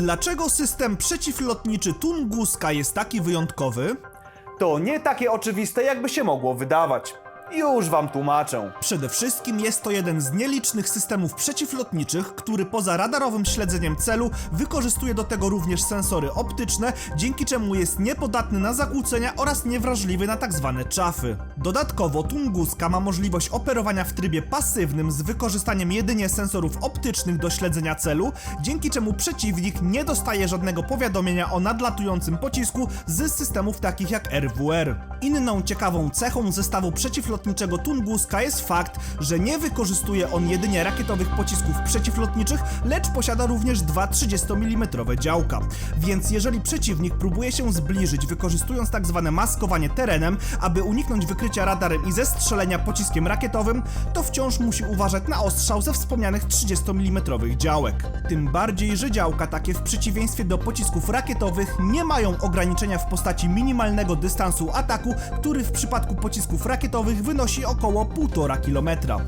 Dlaczego system przeciwlotniczy Tunguska jest taki wyjątkowy? To nie takie oczywiste, jakby się mogło wydawać. Już wam tłumaczę. Przede wszystkim jest to jeden z nielicznych systemów przeciwlotniczych, który poza radarowym śledzeniem celu wykorzystuje do tego również sensory optyczne, dzięki czemu jest niepodatny na zakłócenia oraz niewrażliwy na tzw. czafy. Dodatkowo Tunguska ma możliwość operowania w trybie pasywnym z wykorzystaniem jedynie sensorów optycznych do śledzenia celu, dzięki czemu przeciwnik nie dostaje żadnego powiadomienia o nadlatującym pocisku z systemów takich jak RWR. Inną ciekawą cechą zestawu przeciwlotniczego Tunguska jest fakt, że nie wykorzystuje on jedynie rakietowych pocisków przeciwlotniczych, lecz posiada również dwa 30 mm działka. Więc jeżeli przeciwnik próbuje się zbliżyć wykorzystując tak zwane maskowanie terenem, aby uniknąć wykrycia radarem i zestrzelenia pociskiem rakietowym, to wciąż musi uważać na ostrzał ze wspomnianych 30 mm działek. Tym bardziej, że działka takie w przeciwieństwie do pocisków rakietowych nie mają ograniczenia w postaci minimalnego dystansu ataku, który w przypadku pocisków rakietowych wynosi około 1,5 km.